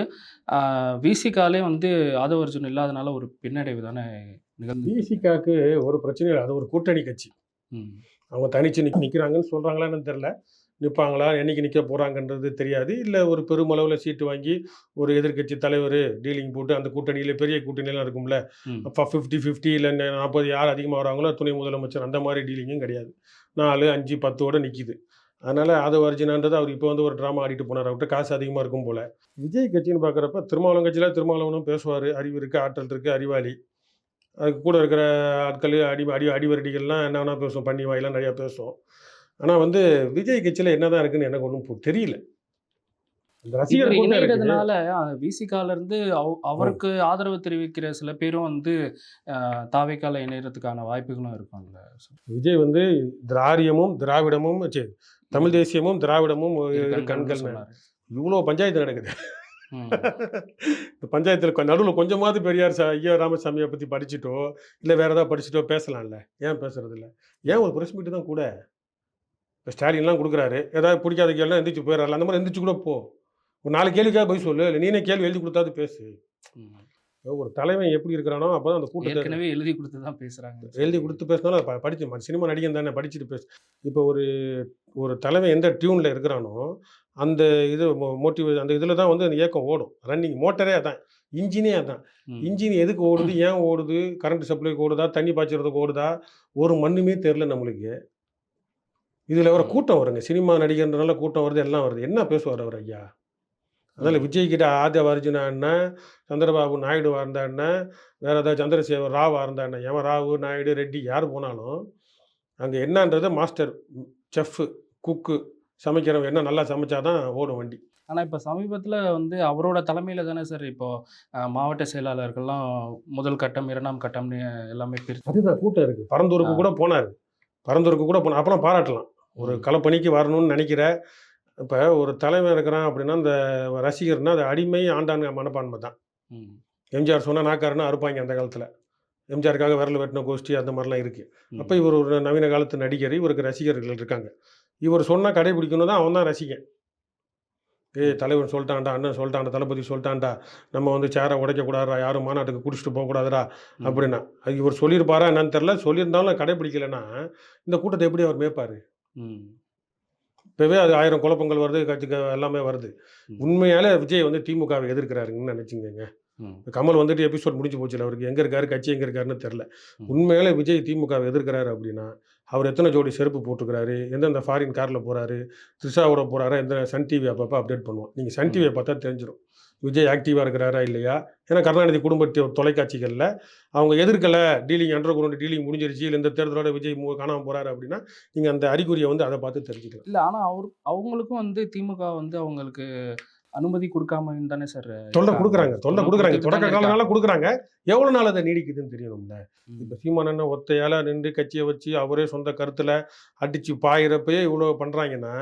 விசிகாலே வந்து ஆதவ அர்ஜுன் இல்லாதனால ஒரு பின்னடைவு தானே நிகழ்ந்து பிசிகாக்கு ஒரு பிரச்சனையும் இல்லை அது ஒரு கூட்டணி கட்சி. அவங்க தனிச்சு நிற்கிறாங்கன்னு சொல்கிறாங்களான்னு தெரில நிற்பாங்களா என்னைக்கு நிற்க போகிறாங்கன்றது தெரியாது. இல்லை ஒரு பெருமளவில் சீட்டு வாங்கி ஒரு எதிர்க்கட்சி தலைவர் டீலிங் போட்டு அந்த கூட்டணியில் பெரிய கூட்டணியெல்லாம் இருக்கும்ல. அப்போ ஃபிஃப்டி ஃபிஃப்டி இல்லை நாற்பது யார் அதிகமாக வராங்களோ துணை முதலமைச்சர் அந்த மாதிரி டீலிங்கும் கிடையாது. நாலு அஞ்சு பத்தோட நிற்கிது அதனால் அது அர்ஜுனான்றது அவர் இப்போ வந்து ஒரு ட்ராமா ஆடிட்டு போனார். அவர்கிட்ட காசு அதிகமாக இருக்கும் போல். விஜய் கட்சின்னு பார்க்குறப்ப திருமாவளவன் கட்சியில் திருமாவளவனும் பேசுவார். அறிவு இருக்குது ஆற்றல் இருக்குது அறிவாளி. அதுக்கு கூட இருக்கிற ஆட்கள் அடி அடி அடிவரடிகள்லாம் என்ன வேணால் பேசும் பண்ணி வாயிலாம் நிறையா பேசும் ஆனால் வந்து விஜய் கட்சியில் என்ன தான் இருக்குன்னு எனக்கு ஒன்றும் தெரியல. இணையறதுனால விசிகால இருந்து அவ- அவருக்கு ஆதரவு தெரிவிக்கிற சில பேரும் வந்து தாவேக்கால இணையறதுக்கான வாய்ப்புகளும் இருக்கும்ல விஜய் வந்து திராரியமும் திராவிடமும் தமிழ் தேசியமும் திராவிடமும் கண்கள். இவ்வளோ பஞ்சாயத்து நடக்குது. *laughs* இந்த பஞ்சாயத்தில் நடுவில் கொஞ்சமாவது பெரியார் சா ஐயா ராமசாமியை பற்றி படிச்சுட்டோ இல்லை வேறு ஏதாவது படிச்சுட்டோ பேசலாம்ல. ஏன் பேசுறது இல்ல? ஏன் ஒரு ப்ரெஸ் மீட்டு தான் கூட? இப்போ ஸ்டாலின்லாம் கொடுக்குறாரு. ஏதாவது பிடிக்காத கேள்வி எந்திரிச்சு போயிடறாரு அந்த மாதிரி எந்திரிச்சு கூட போ. ஒரு நாலு கேள்விக்காக போய் சொல்லு. இல்லை நீனே கேள்வி எழுதி கொடுத்தாது பேசு. ஒரு தலைவன் எப்படி இருக்கிறானோ அப்போ அந்த கூட்டத்தை எழுதி கொடுத்து தான் பேசுறாங்க. எழுதி கொடுத்து பேசினாலும் படிச்சு சினிமா நடிகன் தானே படிச்சுட்டு பேசு. இப்போ ஒரு ஒரு தலைவன் எந்த டியூனில் இருக்கிறானோ அந்த இது மோட்டிவ் அந்த இதில் தான் வந்து அந்த இயக்கம் ஓடும். ரன்னிங் மோட்டரே அதான். இன்ஜினே அதான். இன்ஜின் எதுக்கு ஓடுது ஏன் ஓடுது கரண்ட் சப்ளைக்கு ஓடுதா தண்ணி பாய்ச்சறதுக்கு ஓடுதா ஒரு மண்ணுமே தெரில நம்மளுக்கு. இதில் வர. கூட்டம் வருங்க. சினிமா நடிகர்ன்றனால கூட்டம் வருது எல்லாம் வருது. என்ன பேசுவார் அவர் ஐயா? அதனால் விஜய் கிட்ட ஆதவ அர்ஜுனா என்ன? சந்திரபாபு நாயுடுவா இருந்தா என்ன? வேற ஏதாவது சந்திரசேகர் ராவா இருந்தா என்ன? எவன் ராவு நாயுடு ரெட்டி யார் போனாலும் அங்கே என்னன்றது மாஸ்டர் செஃப்பு குக்கு சமைக்கிறவன் என்ன நல்லா சமைச்சாதான் ஓடும் வண்டி. ஆனா இப்ப சமீபத்துல வந்து அவரோட தலைமையில தானே சார் இப்போ அஹ், மாவட்ட செயலாளர்கள்லாம் முதல் கட்டம் இரண்டாம் கட்டம்னு எல்லாமே பிரிச்சு அதுதான் கூட்டம் இருக்கு. பரந்தூருக்கு. கூட போனார். பரந்தூருக்கு கூட போனார் அப்புறம் பாராட்டலாம். ஒரு. களப்பணிக்கு வரணும்னு நினைக்கிற இப்போ ஒரு தலைவன் இருக்கிறான் அப்படின்னா அந்த ரசிகர்னா அது அடிமை ஆண்டான மனப்பான்மை தான். எம்ஜிஆர் சொன்னால் நாக்காருன்னா அறுப்பாங்க அந்த காலத்தில். எம்ஜிஆருக்காக விரல் வெட்டின கோஷ்டி அந்த மாதிரிலாம் இருக்குது. அப்போ இவர் ஒரு நவீன காலத்து நடிகர் இவருக்கு ரசிகர்கள் இருக்காங்க. இவர் சொன்னால் கடைபிடிக்கணும் தான் அவன் தான் ரசிகன். ஏய் தலைவன் சொல்லிட்டான்டா அண்ணன் சொல்லிட்டான்டா தளபதி சொல்லிட்டான்டா நம்ம வந்து சேரை உடைக்கக்கூடாதுடா யாரும் மாநாட்டுக்கு குடிச்சிட்டு போகக்கூடாதுடா ம். அப்படின்னா. அது இவர் சொல்லியிருப்பாரா என்னன்னு தெரில சொல்லியிருந்தாலும் கடைபிடிக்கலைன்னா இந்த கூட்டத்தை எப்படி அவர் மேய்ப்பார்? ம். இப்போவே அது ஆயிரம் குழப்பங்கள் வருது கட்சிக்கு எல்லாமே வருது. உண்மையாலே விஜய் வந்து திமுகவை எதிர்க்கிறாருங்கன்னு நினச்சிங்க. கமல் வந்துட்டு எபிசோட் முடிஞ்சு போச்சு அவருக்கு எங்கே இருக்காரு கட்சி எங்கே இருக்காருன்னு தெரில. உண்மையிலே விஜய் திமுகவை எதிர்க்கிறாரு அப்படின்னா அவர் எத்தனை ஜோடி செருப்பு போட்டுக்கிறாரு எந்தெந்த ஃபாரின் காரில் போகிறாரு த்ரிஷாவோட போகிறாரா எந்த சன் டிவி அப்பப்போ அப்டேட் பண்ணுவோம் நீங்கள் சன். டிவியை பார்த்தா தெரிஞ்சிடும் விஜய் ஆக்டிவாக இருக்கிறாரா இல்லையா? ஏன்னா கருணாநிதி குடும்ப தொலைக்காட்சிகளில் அவங்க எதிர்க்கலை டீலிங் அண்டர் கிரவுண்ட் டீலிங் முடிஞ்சிருச்சு இல்லை இந்த தேர்தலோட விஜய் மு காணாமல் போகிறாரு அப்படின்னா நீங்கள் அந்த அறிகுறியை வந்து அதை பார்த்து தெரிஞ்சுக்கலாம். இல்லை ஆனால் அவர் அவங்களுக்கும் வந்து திமுக வந்து அவங்களுக்கு அனுமதி கொடுக்காம தானே சார் தொல்லை கொடுக்குறாங்க தொல்லை கொடுக்குறாங்க. தொடக்க காலனால கொடுக்குறாங்க. எவ்வளோ நாள் அதை நீடிக்குதுன்னு தெரியணும்ல. இப்போ சீமானண்ண ஒத்தையால நின்று கட்சியை வச்சு அவரே சொந்த கருத்தில் அடித்து பாயிறப்பயே இவ்வளோ பண்ணுறாங்கன்னா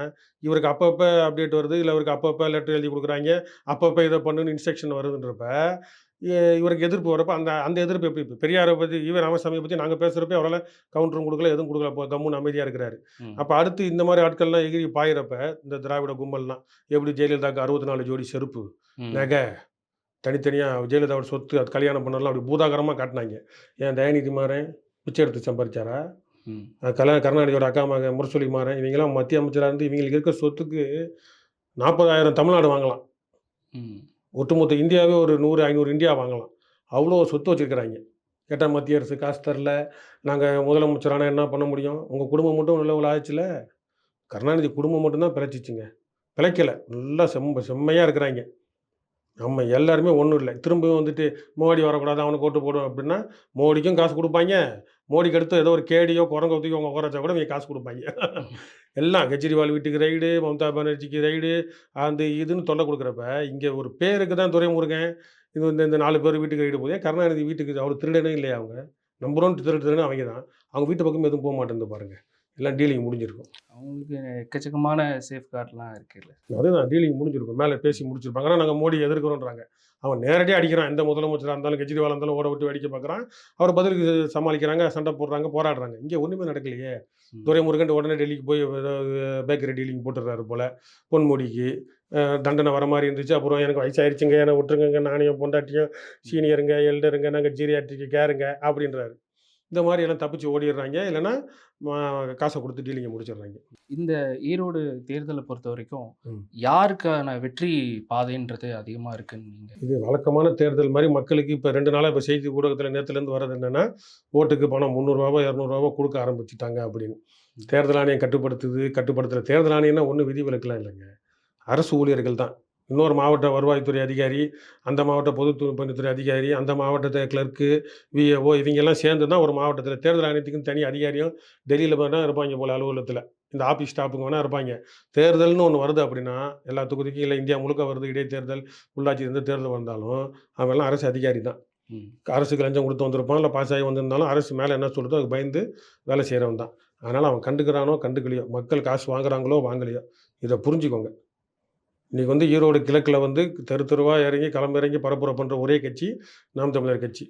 இவருக்கு அப்பப்போ அப்டேட் வருது இல்லை இவருக்கு அப்பப்போ லெட்டர் எழுதி கொடுக்குறாங்க அப்பப்போ இதை பண்ணுன்னு இன்ஸ்ட்ரக்ஷன் வருதுன்றப்ப இவருக்கு எதிர்ப்பு வரப்ப அந்த அந்த எதிர்ப்பு எப்படி இப்போ பெரியாரை பற்றி ஈவ ராமசாமியை பற்றி நாங்கள் பேசுகிறப்ப அவரால் கவுண்டரும் கொடுக்கல எதுவும் கொடுக்கல. இப்போ கம்முன்னு அமைதியாக இருக்கிறாரு. அப்போ அடுத்து இந்த மாதிரி ஆட்கள்லாம் எகிரி பாயிறப்ப இந்த திராவிட கும்பல்லாம் எப்படி ஜெயலலிதாக்கு அறுபத்தி நாலு ஜோடி செருப்பு நகை தனித்தனியாக ஜெயலலிதாவோட சொத்து அது கல்யாணம் பண்ணலாம் அப்படி பூதாகரமாக காட்டினாங்க. ஏன் தயாநிதி மாறன் பிச்சை எடுத்து சம்பாதிச்சாரா கல்யாண கருணாநிதியோட அக்கா மக முரசொலி மாறன் இவங்கெல்லாம் மத்திய அமைச்சராக இருந்து இவங்களுக்கு இருக்க சொத்துக்கு நாற்பதாயிரம் தமிழ்நாடு வாங்கலாம். ஒட்டுமொத்த இந்தியாவே ஒரு நூறு ஐநூறு இந்தியா வாங்கலாம். அவ்வளோ சொத்து வச்சுருக்கிறாங்க. கேட்டால் மத்திய அரசு காசு தரல. நாங்கள் முதலமைச்சரான என்ன பண்ண முடியும்? உங்கள் குடும்பம் மட்டும் நல்ல ஆச்சுல கருணாநிதி குடும்பம் மட்டும்தான் பிழைச்சிச்சுங்க. பிழைக்கலை. நல்லா செம்ம செம்மையாக இருக்கிறாங்க. நம்ம எல்லாருமே ஒன்றும் இல்லை. திரும்பவும் வந்துட்டு மோடி வரக்கூடாது அவனுக்கு ஓட்டு போடும் அப்படின்னா மோடிக்கும் காசு கொடுப்பாங்க. மோடிக்கு அடுத்து ஏதோ ஒரு கேடியோ குரங்க தூக்கி அவங்க உட்கார கூட நீங்கள் காசு கொடுப்பாங்க. *laughs* எல்லாம் கெஜ்ரிவால் வீட்டுக்கு ரைடு மம்தா பானர்ஜிக்கு ரைடு அந்த இதுன்னு தொல்லை கொடுக்குறப்ப இங்கே ஒரு பேருக்கு தான் துறைமுருகன் இது வந்து இந்த நாலு பேர் வீட்டுக்கு ரைடு போதே கருணாநிதி வீட்டுக்கு அவர் திருடனே இல்லையா அவங்க? நம்பர் ஒன் திருடு திருடனே அவங்க தான். அவங்க வீட்டு பக்கம் எதுவும் போக மாட்டேங்குது பாருங்க. எல்லாம் டீலிங் முடிஞ்சிருக்கும். அவங்களுக்கு எக்கச்சக்கமான சேஃப்கார்ட்லாம் இருக்குல்ல. அதுதான் டீலிங் முடிஞ்சிருக்கும். மேலே பேசி முடிச்சிருப்பாங்க. ஆனால் நாங்கள் மோடி எதிர்க்கிறோன்றாங்க. அவன் நேரடியாக அடிக்கிறான். எந்த முதலமைச்சராக இருந்தாலும் கெஜ்ரிவால் இருந்தாலும் ஓட விட்டு அடிக்க பார்க்குறான். அவர் பதிலுக்கு சமாளிக்கிறாங்க சண்டை போடுறாங்க போராடுறாங்க. இங்கே ஒன்றுமே நடக்கலையே. துரைமுருகன் உடனே டெல்லிக்கு போய் பேக்கரி டீலிங் போட்டுடுறாரு போல். பொன்முடிக்கு தண்டனை வர மாதிரி இருந்துச்சு. அப்புறம் எனக்கு வயசாயிருச்சுங்க என்னை விட்டுருங்க நானும் பொண்டாட்டியும் சீனியருங்க எல்டருங்க நாங்கள் ஜீரியாட்ரிக்கு கேருங்க அப்படின்றாரு. இந்த மாதிரி எல்லாம் தப்பிச்சு ஓடிடுறாங்க இல்லைன்னா காசை கொடுத்து டீலிங்கை முடிச்சிடுறாங்க இந்த ஈரோடு தேர்தலை பொறுத்த வரைக்கும். யாருக்கான வெற்றி பாதைன்றது அதிகமா இருக்குன்னு இது வழக்கமான தேர்தல் மாதிரி மக்களுக்கு இப்போ ரெண்டு நாளாக இப்போ செய்தி ஊடகத்தில் நேற்றுலேருந்து வர்றது என்னென்னா ஓட்டுக்கு பணம் முந்நூறுரூவா இரநூறுவா கொடுக்க ஆரம்பிச்சிட்டாங்க அப்படின்னு. தேர்தல் ஆணையம் கட்டுப்படுத்துது. கட்டுப்படுத்துகிற தேர்தல் ஆணையம்னா ஒன்றும் விதிவிலக்கெல்லாம் இல்லைங்க. அரசு ஊழியர்கள் தான். இன்னொரு மாவட்ட வருவாய்த்துறை அதிகாரி அந்த மாவட்ட பொதுப்பணித்துறை அதிகாரி அந்த மாவட்டத்தை கிளர்க்கு விஏஓ இவங்கெல்லாம் சேர்ந்து தான் ஒரு மாவட்டத்தில் தேர்தல் ஆணையத்துக்குன்னு தனி அதிகாரியும் டெல்லியில் வேணால் இருப்பாங்க போல் அலுவலகத்தில். இந்த ஆஃபீஸ் ஸ்டாஃபுங்க வேணால் இருப்பாங்க. தேர்தல்னு ஒன்று வருது அப்படின்னா எல்லா தொகுதிக்கும் இல்லை இந்தியா முழுக்க வருது இடைத்தேர்தல் உள்ளாட்சி இருந்து தேர்தல் வந்தாலும் அவெல்லாம் அரசு அதிகாரி தான். அரசுக்கு லஞ்சம் கொடுத்து வந்திருப்பான் இல்லை பாஸ் ஆகி வந்திருந்தாலும் அரசு மேலே என்ன சொல்லுதோ அதுக்கு பயந்து வேலை செய்கிறவன் தான். அதனால் அவன் கண்டுக்கிறானோ கண்டுக்கலையோ மக்கள் காசு வாங்குறாங்களோ வாங்கலையோ இதை புரிஞ்சுக்கோங்க. இன்றைக்கி வந்து ஈரோடு கிழக்கில் வந்து தெரு தெருவாக இறங்கி களமிறங்கி பரப்புரை பண்ணுற ஒரே கட்சி நாம் தமிழர் கட்சி.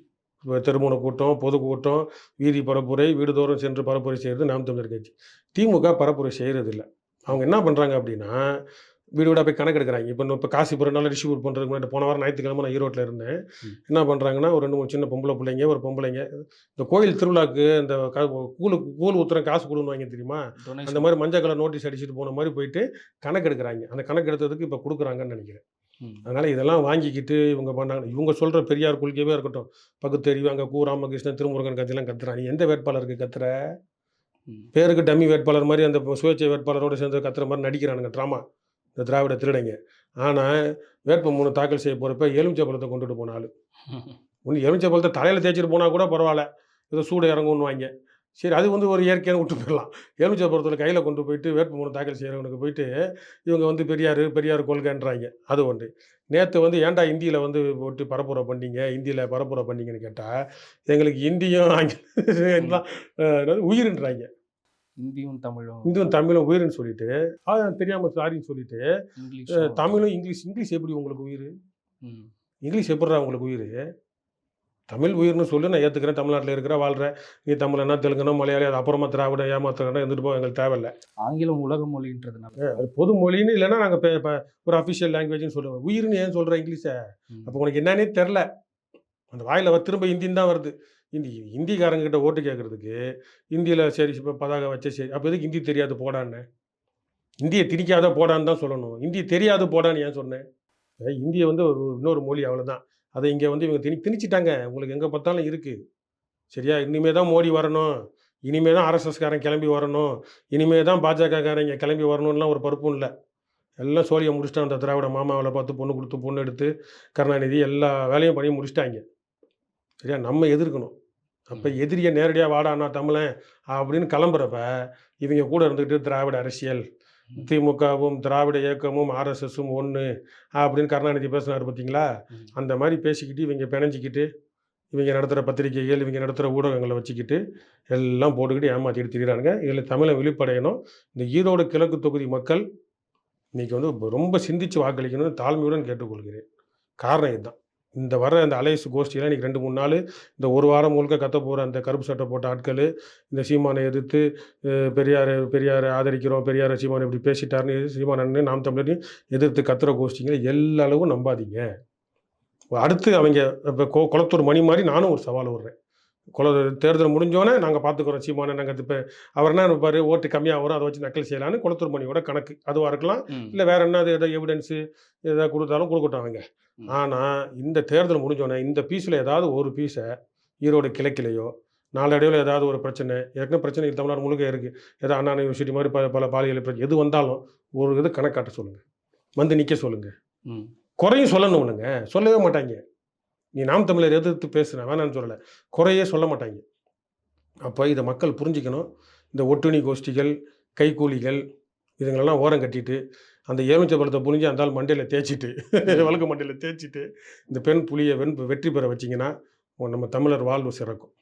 இப்போ கூட்டம் பொதுக்கூட்டம் வீதி பரப்புரை வீடுதோறும் சென்று பரப்புரை செய்கிறது நாம் தமிழர் கட்சி. திமுக பரப்புரை செய்கிறதில்ல அவங்க என்ன பண்ணுறாங்க அப்படின்னா வீடு வீடாக போய் கணக்கு எடுக்கிறாங்க இப்போ இப்போ காசு பிறனால டிஸ்ட்ரிபியூட் பண்ணுறதுக்கு முன்னாடி போன வாரம் ஞாயிற்றுக்கிழமை நான் ஈரோட்டில் இருந்தேன். என்ன பண்ணுறாங்கன்னா ஒரு ரெண்டு மூணு சின்ன பொம்பளை பிள்ளைங்க ஒரு பொம்பளைங்க. இந்த கோயில் திருவிழாக்கு இந்த கா கூலுக்கு கூழ் ஊத்துறேன் காசு கொடுன்னு தெரியுமா? Donation. அந்த மாதிரி மஞ்சள் கலர் நோட்டீஸ் அடிச்சுட்டு போன மாதிரி போயிட்டு கணக்கு எடுக்கிறாங்க அந்த கணக்கு எடுத்ததுக்கு இப்போ கொடுக்குறாங்கன்னு நினைக்கிறேன். அதனால் இதெல்லாம் வாங்கிக்கிட்டு இவங்க பண்ணாங்க. இவங்க சொல்கிற பெரியார் கொள்கையவே இருக்கட்டும். பகுத்தறிவு அங்கே கு ராமகிருஷ்ணன் திருமுருகன் கட்சியெல்லாம் கத்துறான். நீ எந்த வேட்பாளருக்கு கத்துற. பேருக்கு டம்மி வேட்பாளர் மாதிரி அந்த சுயேட்சை வேட்பாளரோட சேர்ந்து கத்துற மாதிரி நடிக்கிறானுங்க ட்ராமா இந்த திராவிட திருடைங்க. ஆனால் வேட்புமனு தாக்கல் செய்ய போகிறப்ப எலுமிச்சை கொண்டுட்டு போன ஆளு. ஒன்று எலுமிச்சை பழத்தை தலையில் தேய்ச்சிட்டு போனால் கூட பரவாயில்ல. ஏதோ சூடு இறங்குன்னுவாங்க சரி அது வந்து ஒரு இயற்கையான விட்டு போயிடலாம். எலுமிச்சை பழத்தில் கையில் கொண்டு போயிட்டு வேட்புமனு தாக்கல் செய்கிறவனுக்கு போயிட்டு இவங்க வந்து பெரியார் பெரியார் கொள்கைன்றாங்க. அது ஒன்று. நேற்று வந்து ஏன்டா இந்தியில் வந்து போட்டு பரப்புரை பண்ணீங்க? இந்தியில் பரப்புரை பண்ணீங்கன்னு கேட்டால் எங்களுக்கு இந்தியும் ஆங்கிலம் *laughs* உயிருன்றாங்க. இந்தியும் தமிழும் இந்துவும் தமிழும் உயிருன்னு சொல்லிட்டு தெரியாமல் சாரின்னு சொல்லிட்டு தமிழும் இங்கிலீஷ் இங்கிலீஷ் எப்படி உங்களுக்கு உயிர். இங்கிலீஷ் எப்படிடா உங்களுக்கு உயிர்? தமிழ் உயிர்னு சொல்லி நான் ஏற்றுக்கிறேன் தமிழ்நாட்டில் இருக்கிற வாழ்கிறேன் நீ தமிழனா தெலுங்குனா மலையாளி அது அப்புறமா திராவிட ஏமாத்துறா இருந்துட்டு போக எங்களுக்கு தேவையில்லை. ஆங்கிலம் உலக மொழின்றதுனால. அது பொது மொழின்னு இல்லைன்னா நாங்கள் இப்போ ஒரு அஃபிஷியல் லாங்குவேஜ்னு சொல்லுவோம். உயிர்னு ஏன் சொல்கிறேன் இங்கிலீஷை. அப்போ உனக்கு என்னன்னே தெரில அந்த வாயில் திரும்ப ஹிந்தின்னு தான் வருது. ஹிந்தி ஹிந்திக்காரங்ககிட்ட ஓட்டு கேட்குறதுக்கு ஹிந்தியில் சரி இப்போ பதாக வச்ச சரி அப்போ எதுக்கு ஹிந்தி தெரியாது போடான்னு? இந்தியை திணிக்காத போடான்னு தான் சொல்லணும். இந்தி தெரியாது போடான்னு ஏன் சொன்னேன்? இந்தியை வந்து ஒரு இன்னொரு மொழி அவ்வளோதான் அதை இங்கே வந்து இவங்க திணி திணிச்சிட்டாங்க. உங்களுக்கு எங்கே பார்த்தாலும் இருக்குது சரியா? இனிமே தான் மோடி வரணும். இனிமே தான் ஆர்எஸ்எஸ்காரன் கிளம்பி வரணும். இனிமே தான் பாஜகக்காரங்க கிளம்பி வரணும்லாம் ஒரு பருப்பும் இல்லை. எல்லாம் சோழியை முடிச்சிட்டான் அந்த திராவிட மாமாவில் பார்த்து பொண்ணு கொடுத்து பொண்ணு எடுத்து கருணாநிதி எல்லா வேலையும் பண்ணி முடிச்சிட்டாங்க. சரியா? நம்ம எதிர்க்கணும். அப்போ எதிரியை நேரடியாக வாடானா தமிழன் அப்படின்னு கிளம்புறப்ப இவங்க கூட இருந்துக்கிட்டு திராவிட அரசியல் திமுகவும் திராவிட இயக்கமும் ஆர்எஸ்எஸும் ஒன்று அப்படின்னு கருணாநிதி பேசினார் பார்த்தீங்களா. அந்த மாதிரி பேசிக்கிட்டு இவங்க பிணைஞ்சிக்கிட்டு இவங்க நடத்துகிற பத்திரிகைகள் இவங்க நடத்துகிற ஊடகங்களை வச்சுக்கிட்டு எல்லாம் போட்டுக்கிட்டு ஏமாற்றிட்டு திரிகிறானுங்க இதில் தமிழை விழிப்படையணும். இந்த ஈரோடு கிழக்கு தொகுதி மக்கள் இன்னைக்கு வந்து ரொம்ப சிந்திச்சு வாக்களிக்கணும்னு தாழ்மையுடன் கேட்டுக்கொள்கிறேன். காரணம் இதுதான். இந்த வர அந்த அலைஸ் கோஷ்டியெல்லாம் இன்றைக்கி ரெண்டு மூணு நாள் இந்த ஒரு வாரம் முழுக்க கத்த போகிற அந்த கருப்பு சட்டை போட்ட ஆட்கள் இந்த சீமானை எதிர்த்து பெரியார் பெரியாரை ஆதரிக்கிறோம் பெரியார் சீமான் இப்படி பேசிட்டாருன்னு சீமான் நாம் தமிழரையும் எதிர்த்து கத்துற கோஷ்டிங்களை எல்லா அளவும் நம்பாதீங்க அடுத்து அவங்க இப்போ கொ குளத்தூர் மணி மாதிரி நானும் ஒரு சவால் விடுறேன் குல தேர்தல் முடிஞ்சோன்னே நாங்கள் பார்த்துக்குறோம் சீமானை நாங்கள் இப்போ அவர் என்ன இருப்பார் ஓட்டு கம்மியாக வரும் அதை வச்சு நக்கல் செய்யலான்னு குளத்தூர் மணியோட கணக்கு அதுவாக இருக்கலாம். இல்லை வேற என்ன ஏதோ எவிடன்ஸு எதாவது கொடுத்தாலும் கொடுக்கட்டும் அவங்க. ஆனால் இந்த தேர்தல் முடிஞ்சோடனே இந்த பீஸில் ஏதாவது ஒரு பீஸை ஈரோடு கிழக்கிலேயோ நாளடைவில் ஏதாவது ஒரு பிரச்சனை ஏற்கனவே பிரச்சனை தமிழ்நாடு முழுக்க இருக்குது ஏதோ அண்ணா யூனிவர்சிட்டி மாதிரி பல பல பாலியல் பிரச்சனை எது வந்தாலும் ஒரு இது கணக்காட்ட சொல்லுங்கள் வந்து நிற்க சொல்லுங்கள். குறையும் சொல்லணும்னுங்க சொல்லவே மாட்டாங்க. நீ நாம் தமிழர் எதிர்த்து பேசுன வேணான்னு சொல்லலை. குறையே சொல்ல மாட்டாங்க. அப்போ இதை மக்கள் புரிஞ்சுக்கணும். இந்த ஒட்டுணி கோஷ்டிகள் கைக்கூலிகள் இதுங்களெல்லாம் ஓரம் கட்டிட்டு அந்த எலுமிச்சை பழத்தை புரிஞ்சு அந்த ஆள் மண்டையில் தேய்ச்சிட்டு வழக்கு மண்டையில் தேய்ச்சிட்டு இந்த பெண் புலியை வெண் வெற்றி பெற வச்சிங்கன்னா நம்ம தமிழர் வாழ்வு சிறக்கும்.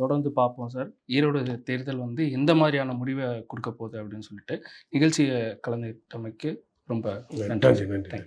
தொடர்ந்து பார்ப்போம் சார். ஈரோடு தேர்தல் வந்து எந்த மாதிரியான முடிவை கொடுக்க போகுது அப்படின்னு சொல்லிட்டு நிகழ்ச்சியை கலந்துட்டமைக்கு ரொம்ப நன்றி நன்றி.